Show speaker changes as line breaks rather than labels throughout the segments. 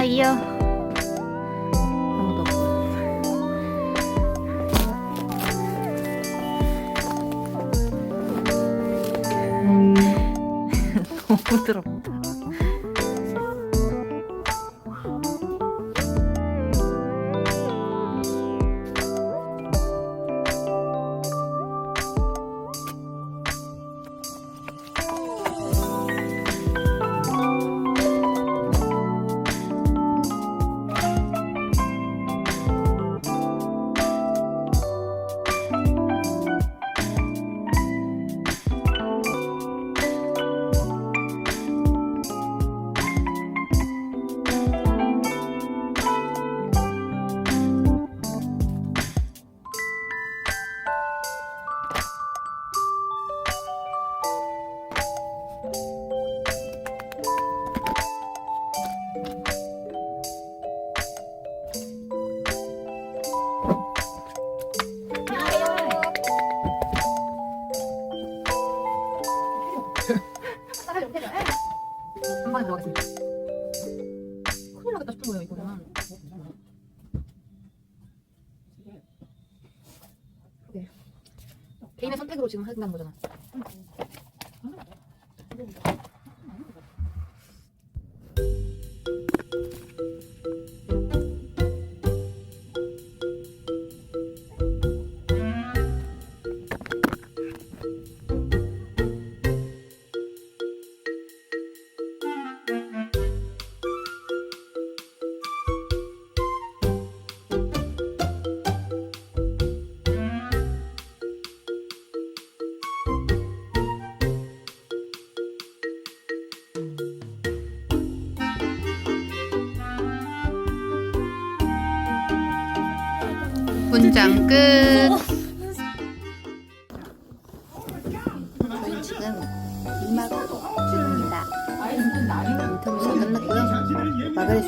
주세요. 아무도 없고. 너무 부드럽다.
한 번에 들어가겠습니다. 큰일 나겠다 싶은 거예요, 이거는. 네. 개인의 선택으로 지금 하신다는 거잖아.
문장 끝. 저희 지금 이막 중입니다. 인터뷰가 끝났고요.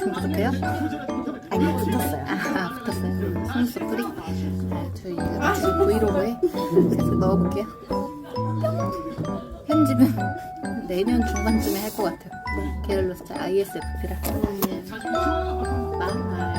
좀 부족해요? 아니 붙었어요. 아 붙었어요. 손수 뿌리. 네, 저희 이거 브이로그에 계속 넣어볼게요. 편집은 내년 중반쯤에 할 것 같아요. 게를로스타 ISFP라. 바이.